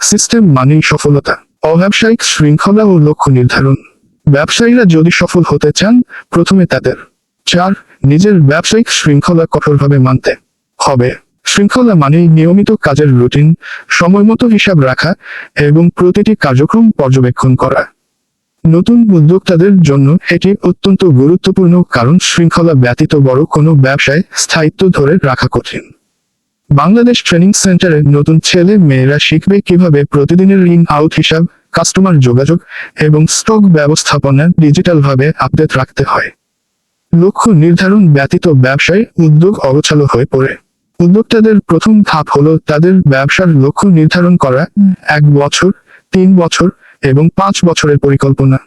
System মানেই সফলতা। অব্যবসায়িক শৃঙ্খলা ও লক্ষ্য নির্ধারণ। ব্যবসায়ীরা যদি সফল হতে চান, প্রথমে তাদের। চার, নিজের ব্যবসায়িক শৃঙ্খলা কঠোরভাবে মানতে হবে। শৃঙ্খলা মানেই নিয়মিত কাজের রুটিন, সময়মতো হিসাব রাখা এবং প্রতিটি কার্যক্রম পর্যবেক্ষণ করা। নতুন উদ্যোক্তাদের জন্য এটি অত্যন্ত গুরুত্বপূর্ণ কারণ শৃঙ্খলা ব্যতীত বড় কোনো ব্যবসায় স্থায়িত্ব ধরে রাখা কঠিন। বাংলাদেশ ট্রেনিং সেন্টারে নতুন ছেলে মেয়েরা শিখবে কীভাবে প্রতিদিনের ইন আউট হিসাব, কাস্টমার যোগাযোগ এবং স্টক ব্যবস্থাপনা ডিজিটালভাবে আপডেট রাখতে হয়। লক্ষ্য নির্ধারণ ব্যতীত ব্যবসায় উদ্যোগ অগোছালো হয়ে পড়ে। উদ্যোক্তাদের প্রথম ধাপ হলো তাদের ব্যবসার লক্ষ্য নির্ধারণ করা, এক বছর, তিন বছর এবং পাঁচ বছরের পরিকল্পনা।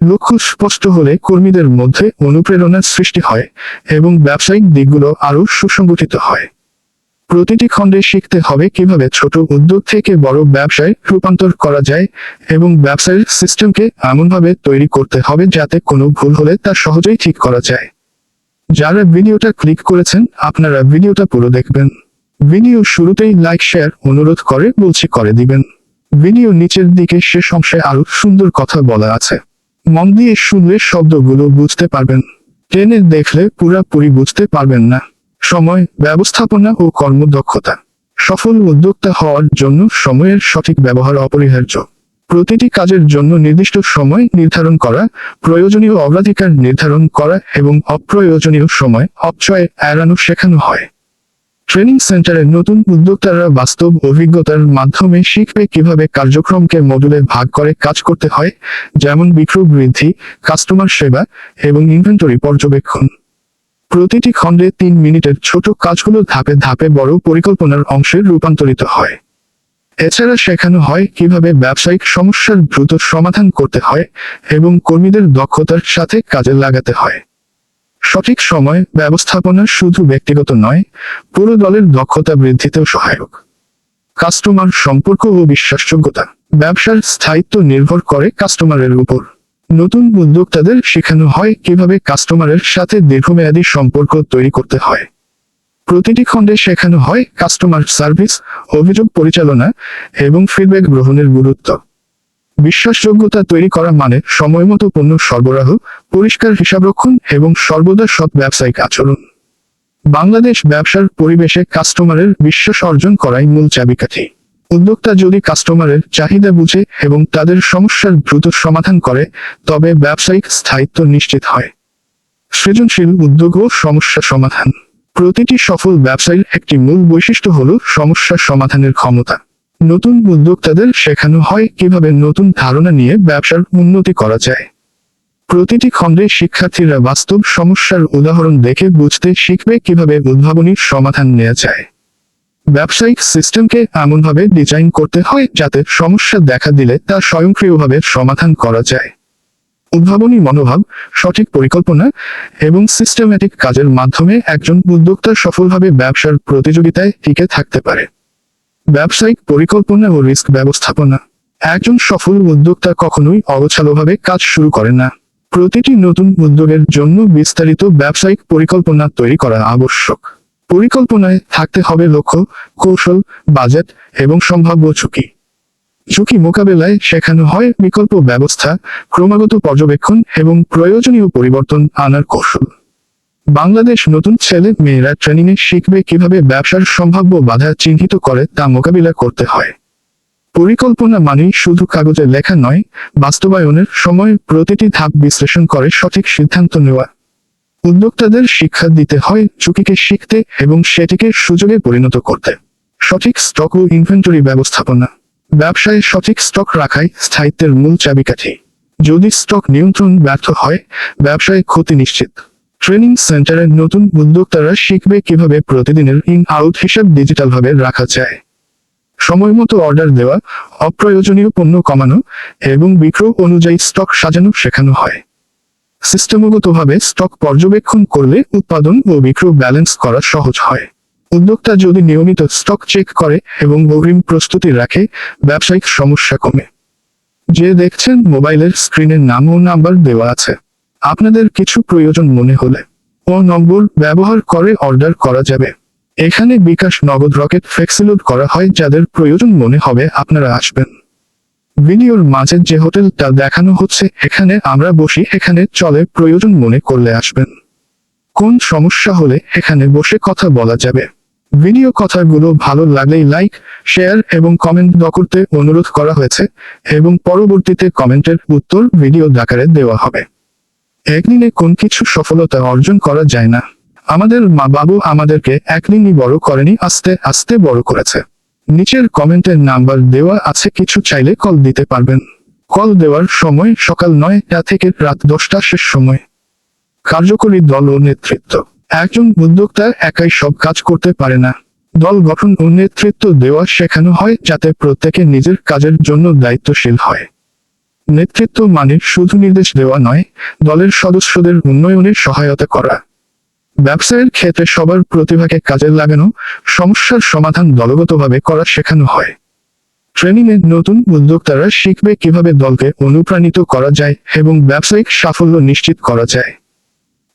লক্ষ্য স্পষ্ট হলে কর্মীদের মধ্যে অনুপ্রেরণার সৃষ্টি হয় এবং ব্যবসায়িক দিকগুলো আরও সুসংগঠিত হয়। প্রতিটি খণ্ডে শিখতে হবে কীভাবে ছোট উদ্যোগ থেকে বড় ব্যবসায় রূপান্তর করা যায় এবং ব্যবসায়ের সিস্টেমকে এমনভাবে তৈরি করতে হবে যাতে কোনো ভুল হলে তা সহজেই ঠিক করা যায়। যারা ভিডিওটা ক্লিক করেছেন, আপনারা ভিডিওটা পুরো দেখবেন। ভিডিও শুরুতেই লাইক, শেয়ার, অনুরোধ করে বলছি করে দিবেন। ভিডিও নিচের দিকে শেষ অংশে আরও সুন্দর কথা বলা আছে। মন দিয়ে শুনলে শব্দগুলো বুঝতে পারবেন। ট্রেনে দেখলে পুরাপুরি বুঝতে পারবেন না। সময়, ব্যবস্থাপনা ও কর্মদক্ষতা। সফল উদ্যোক্তা হওয়ার জন্য সময়ের সঠিক ব্যবহার অপরিহার্য। প্রতিটি কাজের জন্য নির্দিষ্ট সময় নির্ধারণ করা, প্রয়োজনীয় অগ্রাধিকার নির্ধারণ করা এবং অপ্রয়োজনীয় সময় অপচয় এড়ানো শেখানো হয়। ট্রেনিং সেন্টারে নতুন উদ্যোক্তারা বাস্তব অভিজ্ঞতার মাধ্যমে শিখবে কীভাবে কার্যক্রমকে মডুলে ভাগ করে কাজ করতে হয়, যেমন বিক্রয় বৃদ্ধি, কাস্টমার সেবা এবং ইনভেন্টরি পর্যবেক্ষণ। প্রতিটি খণ্ডে তিন মিনিটের ছোট কাজগুলো ধাপে ধাপে বড় পরিকল্পনার অংশে রূপান্তরিত হয়। এছাড়া শেখানো হয় কীভাবে ব্যবসায়িক সমস্যার দ্রুত সমাধান করতে হয় এবং কর্মীদের দক্ষতার সাথে কাজে লাগাতে হয়। সঠিক সময় ব্যবস্থাপনা শুধু ব্যক্তিগত নয়, পুরো দলের দক্ষতা বৃদ্ধিতেও সহায়ক। কাস্টমার সম্পর্ক ও বিশ্বাসযোগ্যতা। ব্যবসার স্থায়িত্ব নির্ভর করে কাস্টমারের উপর। নতুন উদ্যোক্তাদের শেখানো হয় কীভাবে কাস্টমারের সাথে দীর্ঘমেয়াদী সম্পর্ক তৈরি করতে হয়। প্রতিটি খণ্ডে শেখানো হয় কাস্টমার সার্ভিস অভিযোগ পরিচালনা এবং ফিডব্যাক গ্রহণের গুরুত্ব। বিশ্বাসযোগ্যতা তৈরি করা মানে সময়মতো পণ্য সরবরাহ, পরিষ্কার হিসাবরক্ষণ এবং সর্বদা সৎ ব্যবসায়িক আচরণ। বাংলাদেশ ব্যবসার পরিবেশে কাস্টমারের বিশ্বাস অর্জন করাই মূল চাবিকাঠি। উদ্যোক্তা যদি কাস্টমারের চাহিদা বুঝে এবং তাদের সমস্যার দ্রুত সমাধান করে, তবে ব্যবসায়িক স্থায়িত্ব নিশ্চিত হয়। সৃজনশীল উদ্যোগ ও সমস্যা সমাধান। প্রতিটি সফল ব্যবসায়ীর একটি মূল বৈশিষ্ট্য হল সমস্যা সমাধানের ক্ষমতা। নতুন উদ্যোক্তাদের শেখানো হয় কীভাবে নতুন ধারণা নিয়ে ব্যবসার উন্নতি করা যায়। প্রতিটি খণ্ডে শিক্ষার্থীরা বাস্তব সমস্যার উদাহরণ দেখে বুঝতে শিখবে কীভাবে উদ্ভাবনীর সমাধান নেওয়া যায়। ব্যবসায়িক সিস্টেমকে এমনভাবে ডিজাইন করতে হয় যাতে সমস্যা দেখা দিলে তা স্বয়ংক্রিয়ভাবে সমাধান করা যায়। উদ্ভাবনী মনোভাব, সঠিক পরিকল্পনা এবং সিস্টেম্যাটিক কাজের মাধ্যমে একজন উদ্যোক্তা সফলভাবে ব্যবসার প্রতিযোগিতায় টিকে থাকতে পারে। ব্যবসায়িক পরিকল্পনা ও রিস্ক ব্যবস্থাপনা। একজন সফল উদ্যোক্তা কখনোই অগোছালোভাবে কাজ শুরু করে না। প্রতিটি নতুন উদ্যোগের জন্য বিস্তারিত ব্যবসায়িক পরিকল্পনা তৈরি করা আবশ্যক। পরিকল্পনায় থাকতে হবে লক্ষ্য, কৌশল, বাজেট এবং সম্ভাব্য ঝুঁকি। ঝুঁকি মোকাবেলায় শেখানো হয় বিকল্প ব্যবস্থা, ক্রমাগত পর্যবেক্ষণ এবং প্রয়োজনীয় পরিবর্তন আনার কৌশল। বাংলাদেশ নতুন ছেলে মেয়েরা ট্রেনিংয়ে শিখবে কীভাবে ব্যবসার সম্ভাব্য বাধা চিহ্নিত করে তা মোকাবিলা করতে হয়। পরিকল্পনা মানেই শুধু কাগজে লেখা নয়, বাস্তবায়নের সময় প্রতিটি ধাপ বিশ্লেষণ করে সঠিক সিদ্ধান্ত নেওয়া। উদ্যোক্তাদের শিক্ষা দিতে হয় ঝুঁকিকে শিখতে এবং সেটিকে সুযোগে পরিণত করতে। সঠিক স্টক ও ইনভেন্টরি ব্যবস্থাপনা। ব্যবসায় সঠিক স্টক রাখাই স্থায়িত্বের মূল চাবিকাঠি। যদি স্টক নিয়ন্ত্রণ ব্যর্থ হয়, ব্যবসায় ক্ষতি নিশ্চিত। ট্রেনিং সেন্টারের নতুন উদ্যোক্তারা শিখবে কীভাবে প্রতিদিনের ইন আউট হিসাব ডিজিটালভাবে রাখা যায়। সময় মতো অর্ডার দেওয়া, অপ্রয়োজনীয় পণ্য কমানো এবং বিক্রয় অনুযায়ী স্টক সাজানো শেখানো হয়। সিস্টেমগতভাবে স্টক পর্যবেক্ষণ করলে উৎপাদন ও বিক্রয় ব্যালেন্স করা সহজ হয়। উদ্যোক্তা যদি নিয়মিত স্টক চেক করে এবং অগ্রিম প্রস্তুতি রাখে, ব্যবসায়িক সমস্যা কমে। যে দেখছেন মোবাইলের স্ক্রিনের নাম ও নাম্বার দেওয়া আছে। আপনাদের কিছু প্রয়োজন মনে হলে ও নম্বর ব্যবহার করে অর্ডার করা যাবে। এখানে বিকাশ নগদ রকেট ফ্লেক্সিলোড করা হয় যাদের প্রয়োজন মনে হবে আপনারা আসবেন। ভিডিওর মাঝে যে হোটেলটা দেখানো হচ্ছে, এখানে আমরা বসি, এখানে চলে প্রয়োজন মনে করলে আসবেন। কোন সমস্যা হলে এখানে বসে কথা বলা যাবে? ভিডিও কথাগুলো ভালো লাগলেই লাইক, শেয়ার এবং কমেন্ট দ করতে অনুরোধ করা হয়েছে এবং পরবর্তীতে কমেন্টের উত্তর ভিডিও আকারে দেওয়া হবে। একদিনে কোন কিছু সফলতা অর্জন করা যায় না। আমাদের মা বাবু আমাদেরকে একদিনই বড় করেনি, আস্তে আস্তে বড় করেছে। নিচের কমেন্টের নাম্বার দেওয়া আছে, কিছু চাইলে কল দিতে পারবেন। কল দেওয়ার সময় সকাল নয়টা থেকে রাত দশটা শেষ সময়। কার্যকরী দল ও নেতৃত্ব। একজন উদ্যোক্তা একাই সব কাজ করতে পারে না। দল গঠন ও নেতৃত্ব দেওয়া শেখানো হয় যাতে প্রত্যেকে নিজের কাজের জন্য দায়িত্বশীল হয়। নেতৃত্ব মানে শুধু নির্দেশ দেওয়া নয়, দলের সদস্যদের উন্নয়নে সহায়তা করা। ব্যবসায়ের ক্ষেত্রে সবার প্রতিভাকে কাজে লাগানো, সমস্যার সমাধান দলগতভাবে করা শেখানো হয়। ট্রেনিং এ নতুন উদ্যোক্তারা শিখবে কীভাবে দলকে অনুপ্রাণিত করা যায় এবং ব্যবসায়িক সাফল্য নিশ্চিত করা যায়।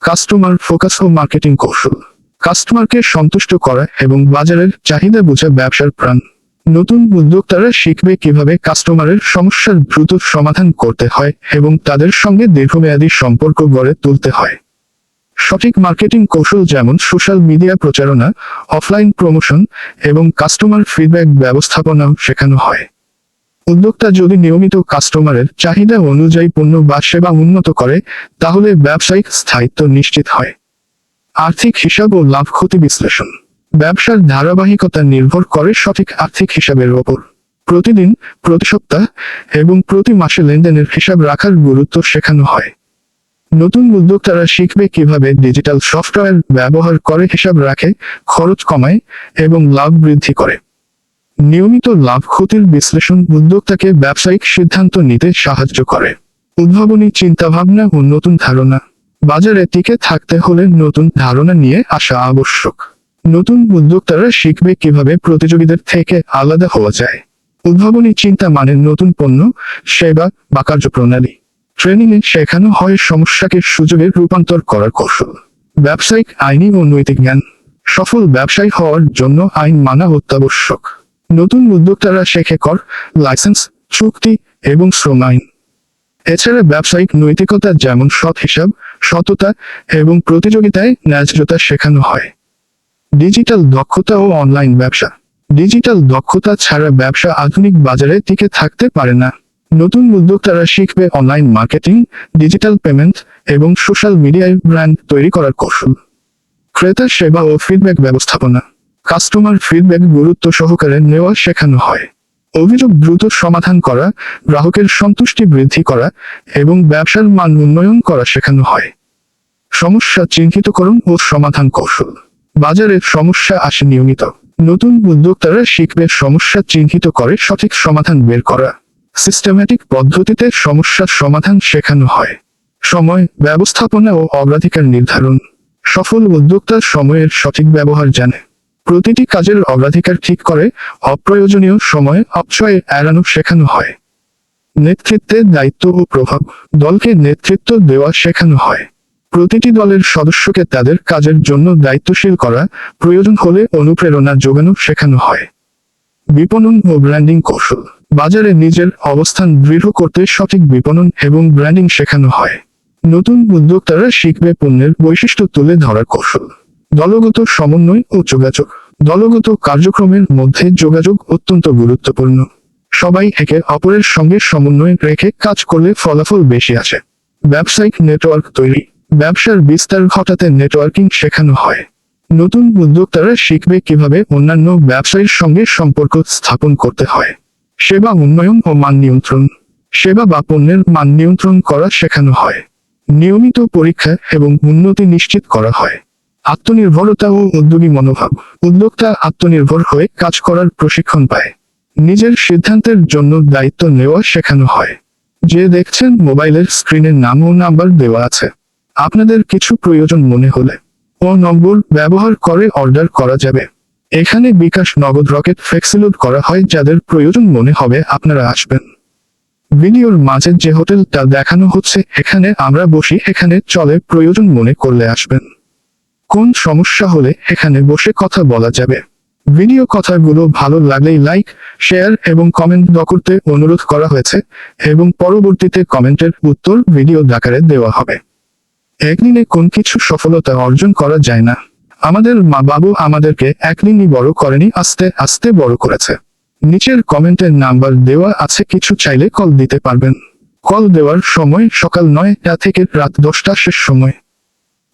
কাস্টমার ফোকাস ও মার্কেটিং কৌশল। কাস্টমারকে সন্তুষ্ট করা এবং বাজারের চাহিদা বোঝা ব্যবসার প্রাণ। নতুন উদ্যোক্তারা শিখবে কীভাবে কাস্টমারের সমস্যার দ্রুত সমাধান করতে হয় এবং তাদের সঙ্গে দীর্ঘমেয়াদী সম্পর্ক গড়ে তুলতে হয়। সঠিক মার্কেটিং কৌশল যেমন সোশ্যাল মিডিয়া প্রচারণা, অফলাইন প্রমোশন এবং কাস্টমার ফিডব্যাক ব্যবস্থাপনাও শেখানো হয়। উদ্যোক্তা যদি নিয়মিত কাস্টমারের চাহিদা অনুযায়ী পণ্য বা সেবা উন্নত করে, তাহলে ব্যবসায়িক স্থায়িত্ব নিশ্চিত হয়। আর্থিক হিসাব ও লাভ ক্ষতি বিশ্লেষণ। ব্যবসার ধারাবাহিকতা নির্ভর করে সঠিক আর্থিক হিসাবের ওপর। প্রতিদিন, প্রতি সপ্তাহ এবং প্রতি মাসে লেনদেনের হিসাব রাখার গুরুত্ব শেখানো হয়। নতুন উদ্যোক্তারা শিখবে কীভাবে ডিজিটাল সফটওয়্যার ব্যবহার করে হিসাব রাখে, খরচ কমায় এবং লাভ বৃদ্ধি করে। নিয়মিত লাভ ক্ষতির বিশ্লেষণ উদ্যোক্তাকে ব্যবসায়িক সিদ্ধান্ত নিতে সাহায্য করে। উদ্ভাবনী চিন্তাভাবনা ও নতুন ধারণা। বাজারে টিকে থাকতে হলে নতুন ধারণা নিয়ে আসা আবশ্যক। নতুন উদ্যোক্তারা শিখবে কীভাবে প্রতিযোগীদের থেকে আলাদা হওয়া যায়। উদ্ভাবনী চিন্তা মানে নতুন পণ্য, সেবা বা কার্যপ্রণালী। ট্রেনিং এ শেখানো হয় সমস্যাকে সুযোগে রূপান্তর করার কৌশল। ব্যবসায়িক আইনি ও নৈতিক জ্ঞান। সফল ব্যবসায়ী হওয়ার জন্য আইন মানা অত্যাবশ্যক। নতুন উদ্যোক্তারা শেখে কর, লাইসেন্স, চুক্তি এবং শ্রম আইন। এছাড়া ব্যবসায়িক নৈতিকতা যেমন সৎ হিসাব, সততা এবং প্রতিযোগিতায় ন্যায্যতা শেখানো হয়। ডিজিটাল দক্ষতা ও অনলাইন ব্যবসা। ডিজিটাল দক্ষতা ছাড়া ব্যবসা আধুনিক বাজারে টিকে থাকতে পারে না। নতুন উদ্যোক্তারা শিখবে অনলাইন মার্কেটিং ডিজিটাল পেমেন্ট এবং সোশ্যাল মিডিয়ায় ব্র্যান্ড তৈরি করার কৌশল। ক্রেতার সেবা ও ফিডব্যাক ব্যবস্থাপনা। কাস্টমার ফিডব্যাক গুরুত্ব সহকারে নেওয়া শেখানো হয়। অভিযোগ দ্রুত সমাধান করা, গ্রাহকের সন্তুষ্টি বৃদ্ধি করা এবং ব্যবসার মান উন্নয়ন করা শেখানো হয়। সমস্যা চিহ্নিতকরণ ও সমাধান কৌশল। বাজারে সমস্যা আসে নিয়মিত। নতুন উদ্যোক্তারা শিখবে সমস্যা চিহ্নিত করে সঠিক সমাধান বের করা। সিস্টেম্যাটিক পদ্ধতিতে সমস্যার সমাধান শেখানো হয়। সময়, ব্যবস্থাপনা ও অগ্রাধিকার নির্ধারণ। সফল উদ্যোক্তা সময়ের সঠিক ব্যবহার জানে। প্রতিটি কাজের অগ্রাধিকার ঠিক করে, অপ্রয়োজনীয় সময় অপচয় এড়ানো শেখানো হয়। নেতৃত্বের দায়িত্ব ও প্রভাব দলকে নেতৃত্ব দেওয়া শেখানো হয়। প্রতিটি দলের সদস্যকে তাদের কাজের জন্য দায়িত্বশীল করা প্রয়োজন হলে অনুপ্রেরণা যোগানো শেখানো হয়। বিপণন ও ব্র্যান্ডিং কৌশল বাজারে নিজের অবস্থান দৃঢ় করতে সঠিক বিপণন এবং ব্র্যান্ডিং শেখানো হয়। নতুন উদ্যোক্তারা শিখবে পণ্যের বৈশিষ্ট্য তুলে ধরার কৌশল। দলগত সমন্বয় ও যোগাযোগ। দলগত কার্যক্রমের মধ্যে যোগাযোগ অত্যন্ত গুরুত্বপূর্ণ। সবাই একে অপরের সঙ্গে সমন্বয় রেখে কাজ করলে ফলাফল বেশি আসে। ব্যবসায়িক নেটওয়ার্ক তৈরি। ব্যবসার বিস্তার ঘটাতে নেটওয়ার্কিং শেখানো হয়। নতুন উদ্যোক্তারা শিখবে কীভাবে অন্যান্য ব্যবসায়ীর সঙ্গে সম্পর্ক স্থাপন করতে হয়। সেবা উন্নয়ন ও মান নিয়ন্ত্রণ। সেবা বা পণ্যের মান নিয়ন্ত্রণ করা শেখানো হয়। নিয়মিত পরীক্ষা এবং উন্নতি নিশ্চিত করা হয়। আত্মনির্ভরতা ও উদ্যোগী মনোভাব। উদ্যোক্তা আত্মনির্ভর হয়ে কাজ করার প্রশিক্ষণ পায়। নিজের সিদ্ধান্তের জন্য দায়িত্ব নেওয়া শেখানো হয়। যে দেখছেন মোবাইলের স্ক্রিনের নাম ও নাম্বার দেওয়া আছে। আপনাদের কিছু প্রয়োজন মনে হলে ও নম্বর ব্যবহার করে অর্ডার করা যাবে। এখানে বিকাশ নগদ রকেট ফ্লেক্সিলোড করা হয় যাদের প্রয়োজন মনে হবে আপনারা আসবেন। ভিডিওর মাঝে যে হোটেলটা দেখানো হচ্ছে, এখানে আমরা বসি, এখানে চলে প্রয়োজন মনে করলে আসবেন। কোন সমস্যা হলে এখানে বসে কথা বলা যাবে। ভিডিও কথাগুলো ভালো লাগলেই লাইক, শেয়ার এবং কমেন্ট দ করতে অনুরোধ করা হয়েছে এবং পরবর্তীতে কমেন্টের উত্তর ভিডিও আকারে দেওয়া হবে। একদিনে কোন কিছু সফলতা অর্জন করা যায় না। আমাদের মা বাবু আমাদেরকে একদিনই বড় করেনি, আস্তে আস্তে বড় করেছে। নিচের কমেন্টের নাম্বার দেওয়া আছে, কিছু চাইলে কল দিতে পারবেন। কল দেওয়ার সময় সকাল নয়টা থেকে রাত দশটা শেষ সময়।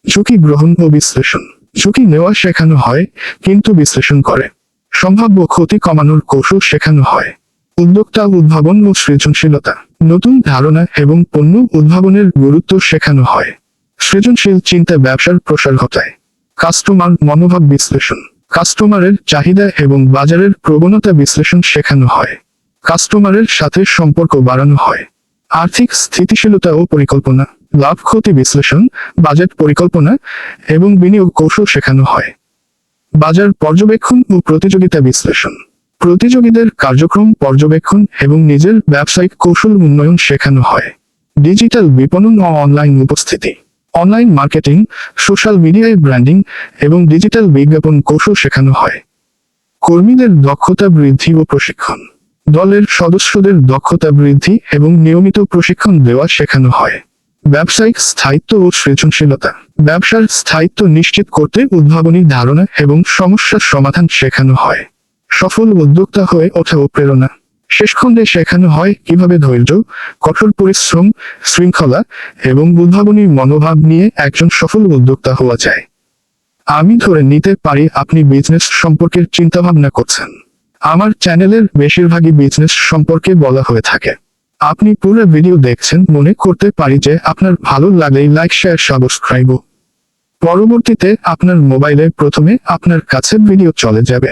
ঝুঁকি গ্রহণ ও বিশ্লেষণ। ঝুঁকি নেওয়া শেখানো হয়, কিন্তু বিশ্লেষণ করে। সম্ভাব্য ক্ষতি কমানোর কৌশল শেখানো হয়। উদ্যোক্তা উদ্ভাবন ও সৃজনশীলতা। নতুন ধারণা এবং পণ্য উদ্ভাবনের গুরুত্ব শেখানো হয়। সৃজনশীল চিন্তা ব্যবসার প্রসার ঘটায়। কাস্টমার মনোভাব বিশ্লেষণ। কাস্টমারের চাহিদা এবং বাজারের প্রবণতা বিশ্লেষণ শেখানো হয়। কাস্টমারের সাথে সম্পর্ক বাড়ানো হয়। আর্থিক স্থিতিশীলতা ও পরিকল্পনা, লাভ ক্ষতি বিশ্লেষণ, বাজেট পরিকল্পনা এবং বিনিয়োগ কৌশল শেখানো হয়। বাজার পর্যবেক্ষণ ও প্রতিযোগিতা বিশ্লেষণ। প্রতিযোগীদের কার্যক্রম পর্যবেক্ষণ এবং নিজের ব্যবসায়িক কৌশল উন্নয়ন শেখানো হয়। ডিজিটাল বিপণন ও অনলাইন উপস্থিতি। অনলাইন মার্কেটিং, সোশ্যাল মিডিয়ায় ব্র্যান্ডিং এবং ডিজিটাল বিজ্ঞাপন কৌশল শেখানো হয়। কর্মীদের দক্ষতা বৃদ্ধি ও প্রশিক্ষণ। দলের সদস্যদের দক্ষতা বৃদ্ধি এবং নিয়মিত প্রশিক্ষণ দেওয়া শেখানো হয়। ব্যবসায়িক স্থায়িত্ব ও সৃজনশীলতা। ব্যবসার স্থায়িত্ব নিশ্চিত করতে উদ্ভাবনী ধারণা এবং সমস্যার সমাধান শেখানো হয়। সফল উদ্যোক্তা হয়ে ওঠা ও প্রেরণা। শেষ খণ্ডে শেখানো হয় কীভাবে ধৈর্য, কঠোর পরিশ্রম, শৃঙ্খলা এবং উদ্ভাবনী মনোভাব নিয়ে একজন সফল উদ্যোক্তা হওয়া যায়। আমি ধরে নিতে পারি আপনি বিজনেস সম্পর্কে চিন্তাভাবনা করছেন। আমার চ্যানেলের বেশিরভাগই বিজনেস সম্পর্কে বলা হয়ে থাকে। আপনি পুরো ভিডিও দেখছেন, মনে করতে পারি যে আপনার ভালো লাগলেই লাইক শেয়ার সাবস্ক্রাইব পরবর্তীতে আপনার মোবাইলে প্রথমে আপনার কাছে ভিডিও চলে যাবে।